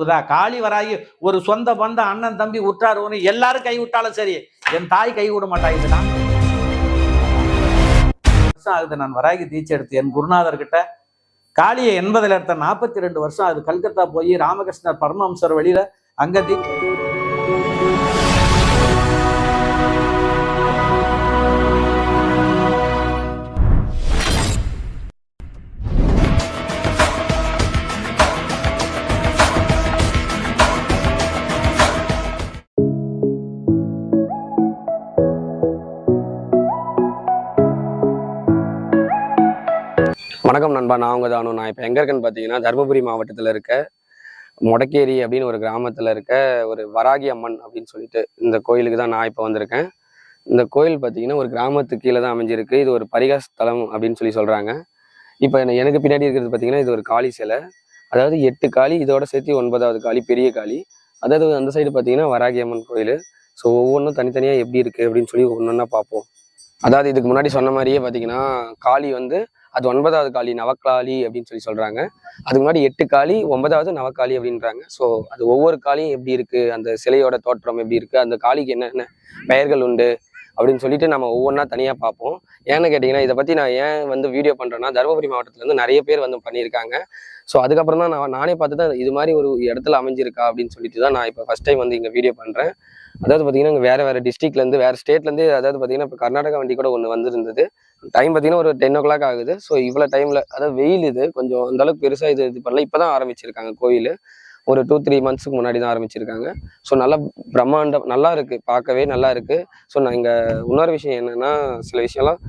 புரியுதா காளி வராயி ஒரு சொந்த பந்த அண்ணன் தம்பி உற்றார் ஒன்று எல்லாரும் கை விட்டாலும் சரி என் தாய் கை விட மாட்டாங்க நான் வருஷம் ஆகுது நான் வராகி தீட்சை எடுத்து என் குருநாதர் கிட்ட காளியை எண்பதுல எடுத்த நாற்பத்தி ரெண்டு வருஷம் அது கல்கத்தா போய் ராமகிருஷ்ணர் பரமஹம்சர் வெளியில அங்க தீட்சை நண்பா நான் உங்க தானும் நான் இப்போ எங்கே இருக்கேன்னு பார்த்தீங்கன்னா தருமபுரி மாவட்டத்தில் இருக்க மொடக்கேரி அப்படின்னு ஒரு கிராமத்தில் இருக்க ஒரு வராகி அம்மன் அப்படின்னு சொல்லிட்டு இந்த கோயிலுக்கு தான் நான் இப்போ வந்திருக்கேன். இந்த கோயில் பார்த்தீங்கன்னா ஒரு கிராமத்துக்கு கீழே தான் அமைஞ்சிருக்கு. இது ஒரு பரிகாச ஸ்தலம் அப்படின்னு சொல்லி சொல்கிறாங்க இப்போ எனக்கு பின்னாடி இருக்கிறது பார்த்தீங்கன்னா இது ஒரு காளி சிலை. அதாவது எட்டு காளி இதோட சேர்த்து ஒன்பதாவது காளி பெரிய காளி. அதாவது அந்த சைடு பார்த்தீங்கன்னா வராகி அம்மன் கோயில். ஸோ ஒவ்வொன்றும் தனித்தனியாக எப்படி இருக்குது அப்படின்னு சொல்லி ஒன்று ஒன்றா பார்ப்போம் அதாவது இதுக்கு முன்னாடி சொன்ன மாதிரியே பார்த்தீங்கன்னா காளி வந்து அது ஒன்பதாவது காளி நவக்காளி அப்படின்னு சொல்லி சொல்கிறாங்க அதுக்கு முன்னாடி எட்டு காளி ஒன்பதாவது நவக்காளி அப்படின்றாங்க. ஸோ அது ஒவ்வொரு காளியும் எப்படி இருக்குது அந்த சிலையோட தோற்றம் எப்படி இருக்குது அந்த காளிக்கு என்னென்ன பெயர்கள் உண்டு? அப்படின்னு சொல்லிட்டு நம்ம ஒவ்வொன்றா தனியாக பார்ப்போம். ஏன்னு கேட்டிங்கன்னா இதை பற்றி நான் ஏன் வந்து வீடியோ பண்ணுறேன்னா தருமபுரி மாவட்டத்துலேருந்து நிறைய பேர் வந்து பண்ணியிருக்காங்க. ஸோ அதுக்கப்புறம் தான் நான் நானே பார்த்து தான் இது மாதிரி ஒரு இடத்துல அமைஞ்சிருக்கா அப்படின்னு சொல்லிட்டு தான் நான் இப்போ ஃபஸ்ட் டைம் வந்து இங்கே வீடியோ பண்ணுறேன் அதாவது பார்த்தீங்கன்னா இங்கே வேறு வேறு டிஸ்ட்ரிக்ட்லேருந்து வேறு ஸ்டேட்லேருந்து அதாவது பார்த்தீங்கன்னா இப்போ கர்நாடகா வண்டி கூட ஒன்று வந்திருந்தது. டைம் பார்த்தீங்கன்னா ஒரு டென் ஓ கிளாக் ஆகுது ஸோ இவ்வளோ டைமில் அதாவது வெயில் இது கொஞ்சம் அந்த அளவுக்கு பெருசாக இது இது பண்ணல. இப்போ தான் ஆரம்பிச்சிருக்காங்க கோயில். ஒரு டூ த்ரீ மந்த்ஸ்க்கு முன்னாடி தான் ஆரம்பிச்சிருக்காங்க. ஸோ நல்லா பிரம்மாண்டம் நல்லா இருக்கு பார்க்கவே நல்லா இருக்கு. ஸோ நான் இங்கே இன்னொரு விஷயம் என்னன்னா சில விஷயம்லாம்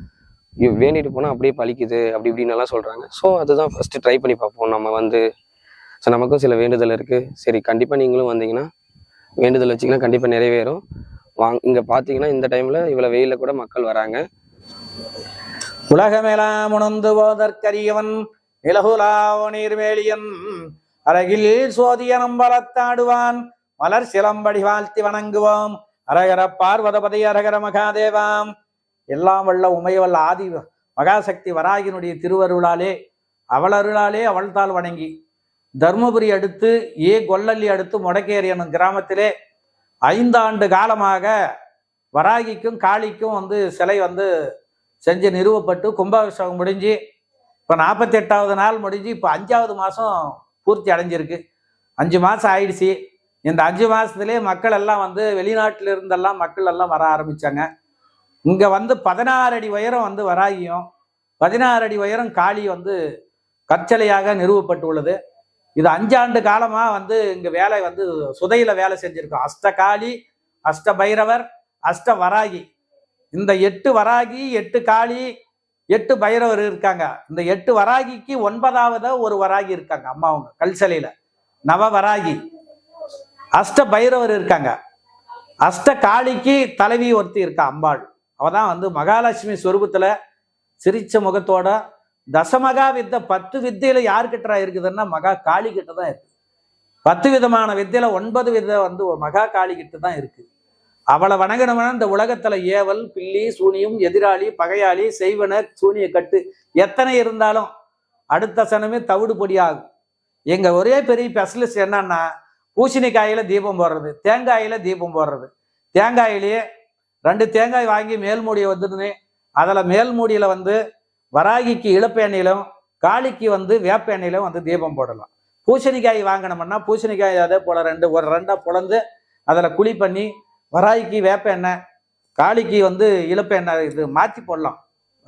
ஐயோ, வேண்டிட்டு போனால் அப்படியே பழிக்குது அப்படி இப்படின்னு எல்லாம் சொல்கிறாங்க ஸோ அதுதான் ஃபஸ்ட்டு ட்ரை பண்ணி பார்ப்போம். நம்ம வந்து ஸோ நமக்கும் சில வேண்டுதல் இருக்குது சரி கண்டிப்பாக நீங்களும் வந்தீங்கன்னா வேண்டுதல் வச்சிங்கன்னா கண்டிப்பாக நிறைவேறும். வாங் இங்கே பார்த்தீங்கன்னா இந்த டைமில் இவ்வளோ வெயிலில் கூட மக்கள் வராங்க. உலகமேலாம் உணர்ந்து போதற்கரியவன் இலகுலாவோ நீர்மேலியன் அரகில் சோதியனம் பலத்தாடுவான் மலர் சிலம்படி வாழ்த்தி வணங்குவோம். அரகர பார்வதபதி அரகர மகாதேவாம். எல்லாம் வல்ல உமையவல்ல ஆதி மகாசக்தி வராகினுடைய திருவருளாலே அவளருளாலே அவள்தாள் வணங்கி தர்மபுரி அடுத்து ஏ கொல்லல்லி அடுத்து முடக்கேரி எனும் கிராமத்திலே ஐந்தாண்டு காலமாக வராகிக்கும் காளிக்கும் வந்து சிலை வந்து செஞ்சு நிறுவப்பட்டு கும்பாபிஷேகம் முடிஞ்சு இப்போ நாற்பத்தி எட்டாவது நாள் முடிஞ்சு இப்போ அஞ்சாவது மாதம் பூர்த்தி அடைஞ்சிருக்கு. அஞ்சு மாதம் ஆயிடுச்சு. இந்த அஞ்சு மாதத்துலேயே மக்கள் எல்லாம் வந்து வெளிநாட்டில இருந்தெல்லாம் மக்கள் எல்லாம் வர ஆரம்பிச்சாங்க. இங்கே வந்து பதினாறு அடி உயரம் வந்து வராகியும் பதினாறு அடி உயரம் காளி வந்து கற்சலையாக நிறுவப்பட்டுள்ளது. இது அஞ்சாண்டு காலமாக வந்து இங்கே வேலை வந்து சுதையில் வேலை செஞ்சுருக்கோம் அஷ்ட காளி அஷ்ட பைரவர் அஷ்ட வராகி. இந்த எட்டு வராகி எட்டு காளி எட்டு பைரவர் இருக்காங்க. இந்த எட்டு வராகிக்கு ஒன்பதாவது ஒரு வராகி இருக்காங்க அம்மாவங்க கல்சலையில நவ வராகி. அஷ்ட பைரவர் இருக்காங்க. அஷ்ட காளிக்கு தலைவி ஒருத்தி இருக்கா அம்பாள். அவ தான் வந்து மகாலட்சுமி ஸ்வரூபத்துல சிரிச்ச முகத்தோட தசமகா வித்தை பத்து வித்தையில யார்கிட்ட இருக்குதுன்னா மகா காளி கிட்ட தான் இருக்கு. பத்து விதமான வித்தையில ஒன்பது வித வந்து மகா காளி கிட்ட தான் இருக்கு. அவளை வணங்கினவன இந்த உலகத்துல ஏவல் பில்லி சூனியம் எதிராளி பகையாளி செய்வன சூனிய கட்டு எத்தனை இருந்தாலும் அடுத்த சனமே தவிடு பொடியாகும். எங்க ஒரே பெரிய ஸ்பெஷலிஸ்ட் என்னன்னா பூசணிக்காயில தீபம் போடுறது தேங்காயில தீபம் போடுறது. தேங்காயிலேயே ரெண்டு தேங்காய் வாங்கி மேல் மூடியை வந்துடுன்னு அதில் மேல்மூடியில் வந்து வராகிக்கு இழப்பு காளிக்கு வந்து வேப்ப எண்ணெயிலும் வந்து தீபம் போடலாம். பூசணிக்காய் வாங்கினோம்னா பூசணிக்காய் அதே போல ரெண்டு ஒரு ரெண்டாக புலந்து அதில் குழி பண்ணி வராய்க்கு வேப்ப எண்ணெய் காளிக்கு வந்து இழப்பு எண்ணெய் இது மாற்றி போடலாம்.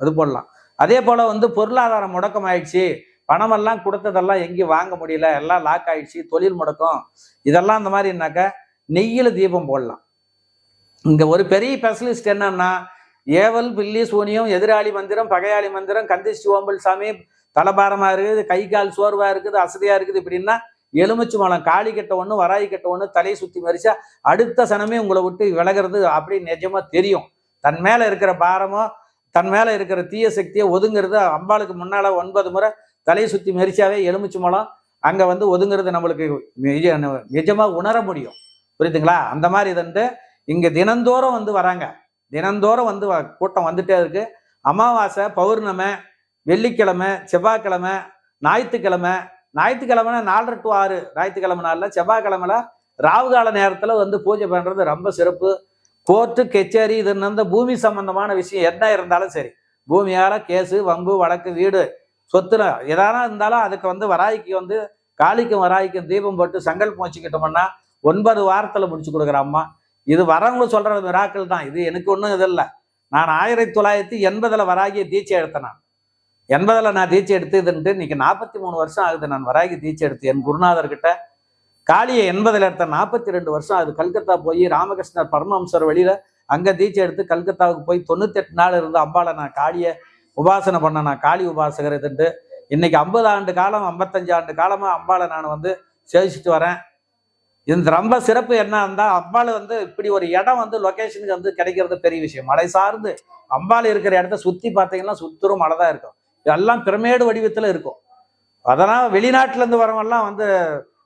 அது போடலாம். அதே போல் வந்து பொருளாதாரம் முடக்கம் ஆயிடுச்சு பணமெல்லாம் கொடுத்ததெல்லாம் எங்கேயும் வாங்க முடியல. எல்லாம் லாக் ஆயிடுச்சு. தொழில் முடக்கம். இதெல்லாம் இந்த மாதிரினாக்க நெய்யில் தீபம் போடலாம். இங்கே ஒரு பெரிய ஸ்பெஷலிஸ்ட் என்னன்னா ஏவல் பில்லி சூனியம் எதிராளி மந்திரம் பகையாளி மந்திரம் கந்திஷ்டி ஓம்பல் சாமி தலபாரமா இருக்குது கை கால் சோர்வாக இருக்குது அசதியாக இருக்குது இப்படின்னா எலுமிச்சு மலம் காளி கட்ட ஒன்று வராயி கட்ட ஒன்று தலையை சுற்றி மறிச்சா அடுத்த சனமே உங்களை விட்டு விலகிறது அப்படி நிஜமா தெரியும். தன் மேலே இருக்கிற பாரமோ தன் மேலே இருக்கிற தீய சக்தியை ஒதுங்கிறது அம்பாளுக்கு முன்னால் ஒன்பது முறை தலையை சுற்றி மெரிச்சாவே எலுமிச்சு மலம் அங்கே வந்து ஒதுங்கிறது நம்மளுக்கு நிஜமாக உணர முடியும். புரியுதுங்களா? அந்த மாதிரி இது வந்து இங்கே தினந்தோறும் வந்து வராங்க. தினந்தோறும் வந்து வ- கூட்டம் வந்துட்டே இருக்கு. அமாவாசை பௌர்ணமி வெள்ளிக்கிழமை செவ்வாய்க்கிழமை ஞாயிற்றுக்கிழமை ஞாயிற்றுக்கிழமை நாலரை டு ஆறு ஞாயிற்றுக்கிழமை நாளில் செவ்வாய்க்கிழமைல ராவுகால நேரத்தில் வந்து பூஜை பண்ணுறது ரொம்ப சிறப்பு. கோர்ட்டு கச்சேரி இது இந்த பூமி சம்பந்தமான விஷயம் என்ன இருந்தாலும் சரி. பூமியால் கேஸு வம்பு வழக்கு வீடு சொத்துல எதானா இருந்தாலும் அதுக்கு வந்து வராய்க்கு வந்து காளிக்கும் வராய்க்கும் தீபம் போட்டு சங்கல்பம் வச்சுக்கிட்டோம்னா ஒன்பது வாரத்தில் முடிச்சு கொடுக்குற அம்மா. இது வரவங்க சொல்கிற மிராக்கள் தான். இது எனக்கு ஒன்றும் இது இல்லை. நான் ஆயிரத்தி தொள்ளாயிரத்தி எண்பதில் வராகிய தீட்சை எடுத்தேன் எண்பதில் நான் தீட்சை எடுத்து இதுன்ட்டு இன்னைக்கு நாற்பத்தி மூணு வருஷம் ஆகுது. நான் வராகி தீட்சை எடுத்து என் குருநாதர்கிட்ட காளியை எண்பதில் எடுத்த நாற்பத்தி ரெண்டு வருஷம் அது கல்கத்தா போய் ராமகிருஷ்ணர் பரமஹம்சர் வழியில் அங்கே தீட்சை எடுத்து கல்கத்தாவுக்கு போய் தொண்ணூத்தெட்டு நாள் இருந்து அம்பாளை நான் காளியை உபாசனை பண்ண நான் காளி உபாசகர் இதுன்ட்டு. இன்னைக்கு ஐம்பது ஆண்டு காலம் ஐம்பத்தஞ்சு ஆண்டு காலமாக அம்பாளை நான் வந்து சேவிச்சுட்டு வரேன். இந்த ரொம்ப சிறப்பு என்ன இருந்தால் அம்பாள் வந்து இப்படி ஒரு இடம் வந்து லொக்கேஷனுக்கு வந்து கிடைக்கிறது பெரிய விஷயம். மலை சார்ந்து அம்பாள் இருக்கிற இடத்த சுற்றி பார்த்தீங்கன்னா சுத்தரும் மழை தான் இருக்கும். இதெல்லாம் பிரமேடு வடிவத்தில் இருக்கும். அதனால் வெளிநாட்டிலேருந்து வரவெல்லாம் வந்து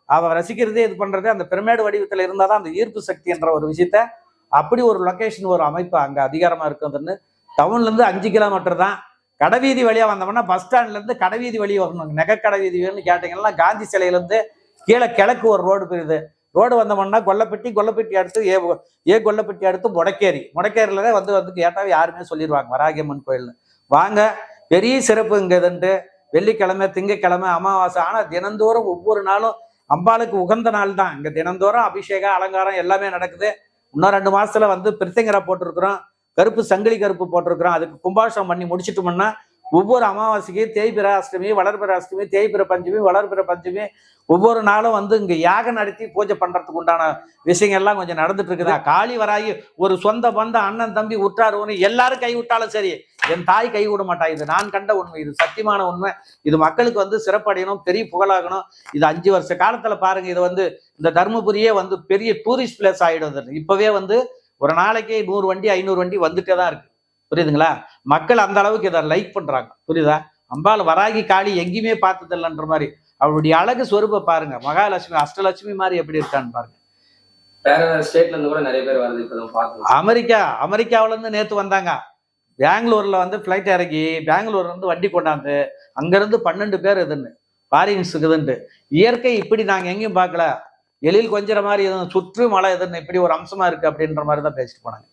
அவ ரசிக்கிறதே இது பண்ணுறதே அந்த பிரமேடு வடிவத்தில் இருந்தால் தான் அந்த ஈர்ப்பு சக்தி என்ற ஒரு விஷயத்த அப்படி ஒரு லொக்கேஷன் ஒரு அமைப்பு அங்கே அதிகாரமாக இருக்குதுன்னு டவுன்லேருந்து அஞ்சு கிலோமீட்டர் தான். கடைவீதி வழியாக வந்தோம்னா பஸ் ஸ்டாண்ட்லேருந்து கடைவீதி வழி வரணும். நெக கடைவீதி வேணும்னு கேட்டிங்கன்னா காந்தி சிலையிலேருந்து கீழே கிழக்கு ஒரு ரோடு போயிருது ரோடு வந்தோம்னா கொல்லப்பட்டி கொல்லப்பட்டி அடுத்து ஏ ஏ கொல்லப்பட்டி அடுத்து முடக்கேரி. முடக்கேரியில் தான் வந்து வந்து கேட்டால் யாருமே சொல்லிடுவாங்க வராகியம்மன் கோயில்னு. வாங்க பெரிய சிறப்பு இங்கே இதுன்ட்டு வெள்ளிக்கிழமை திங்கக்கிழமை அமாவாசை. ஆனால் தினந்தோறும் ஒவ்வொரு நாளும் அம்பாளுக்கு உகந்த நாள் தான். இங்கே தினந்தோறும் அபிஷேகம் அலங்காரம் எல்லாமே நடக்குது. இன்னும் ரெண்டு மாசத்துல வந்து பிரித்தங்கரை போட்டிருக்கிறோம். கருப்பு சங்கிலி கருப்பு போட்டிருக்கிறோம். அதுக்கு கும்பாஷம் பண்ணி முடிச்சிட்டோம்னா ஒவ்வொரு அமாவாசைக்கு தேய்பிற அஷ்டமி வளர்பிற அஷ்டமி தேய்பிற பஞ்சமி வளர்பிற பஞ்சமி ஒவ்வொரு நாளும் வந்து இங்க யாகம் நடத்தி பூஜை பண்றதுக்கு உண்டான விஷயங்கள்லாம் கொஞ்சம் நடந்துட்டு இருக்குதா. காளி வராகி ஒரு சொந்த பந்த அண்ணன் தம்பி உற்றார் எல்லாரும் கை விட்டாலும் சரி என் தாய் கை விட மாட்டா. இது நான் கண்ட உண்மை இது சத்தியமான உண்மை. இது மக்களுக்கு வந்து சிறப்படையணும் பெரிய புகழாகணும். இது அஞ்சு வருஷ காலத்துல பாருங்க இது வந்து இந்த தருமபுரியே வந்து பெரிய டூரிஸ்ட் பிளேஸ் ஆயிடும். இப்பவே வந்து ஒரு நாளைக்கு நூறு வண்டி ஐநூறு வண்டி வந்துட்டே தான் இருக்கு. புரியுதுங்களா? மக்கள் அந்த அளவுக்கு இதை லைக் பண்றாங்க. புரியுதா? அம்பாள் வராகி காளி எங்கேயுமே பார்த்தது இல்லைன்ற மாதிரி. அவளுடைய அழகு சொரூப பாருங்க. மகாலட்சுமி அஷ்டலட்சுமி மாதிரி எப்படி இருக்கான்னு பாருங்க. வேற வேற ஸ்டேட்ல இருந்து கூட நிறைய பேர் வருது இப்பதான் பாக்கணும் அமெரிக்கா அமெரிக்காவுல இருந்து நேத்து வந்தாங்க. பெங்களூர்ல வந்து ஃப்ளைட் இறங்கி பெங்களூர்ல இருந்து வண்டி கொண்டாந்து அங்கிருந்து பன்னெண்டு பேர் இதுன்னு ஃபாரின்ஸ் இதுன்ட்டு. இயற்கை இப்படி நாங்க எங்கேயும் பார்க்கல. எழில் கொஞ்சற மாதிரி எதுவும் சுற்று மலை எதுன்னு இப்படி ஒரு அம்சமா இருக்கு அப்படின்ற மாதிரி தான் பேசிட்டு போனாங்க.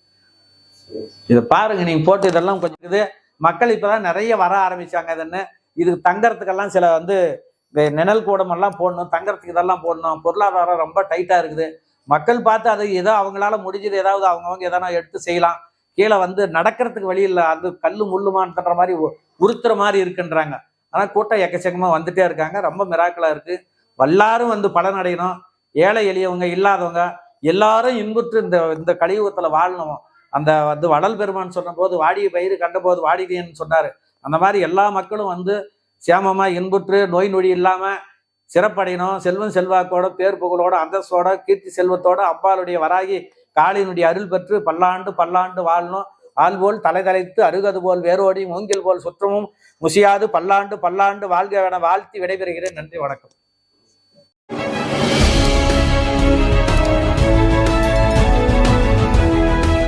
இதை பாருங்க நீங்க போட்டு இதெல்லாம் கொஞ்சம் இது மக்கள் இப்பதான் நிறைய வர ஆரம்பிச்சாங்க இதுன்னு. இதுக்கு தங்கறதுக்கெல்லாம் சில வந்து இந்த நிழல் கூடம் எல்லாம் போடணும் தங்கறதுக்கு இதெல்லாம் போடணும். பொருளாதாரம் ரொம்ப டைட்டா இருக்குது. மக்கள் பார்த்து அது ஏதோ அவங்களால முடிஞ்சது ஏதாவது அவங்கவுங்க எதனா எடுத்து செய்யலாம். கீழே வந்து நடக்கிறதுக்கு வழி இல்லை அது கல்லு முள்ளுமான்ற மாதிரி உ- உறுத்துற மாதிரி இருக்குன்றாங்க. ஆனால் கூட்டம் எக்கச்சக்கமாக வந்துட்டே இருக்காங்க. ரொம்ப மிராக்கலாக இருக்கு. எல்லாரும் வந்து பலனடையணும். ஏழை எளியவங்க இல்லாதவங்க எல்லாரும் இன்புற்று இந்த இந்த கலியுகத்துல வாழணும். அந்த வந்து வடல் பெருமான் சொன்னபோது வாடிய பயிர் கண்டபோது வாடினேன்னு சொன்னார். அந்த மாதிரி எல்லா மக்களும் வந்து சேமமாக இன்புற்று நோய் நொடி இல்லாமல் சிறப்படையணும் செல்வம் செல்வாக்கோட பேர் புகழோட அந்தஸ்தோட கீர்த்தி செல்வத்தோட அப்பாளுடைய வராகி காளியினுடைய அருள் பெற்று பல்லாண்டு பல்லாண்டு வாழணும். ஆள் போல் தலை தலைத்து அருகது போல் வேரோடி மூங்கில் போல் சுற்றமும் முசியாது பல்லாண்டு பல்லாண்டு வாழ்க என வாழ்த்தி விடைபெறுகிறேன். நன்றி வணக்கம்.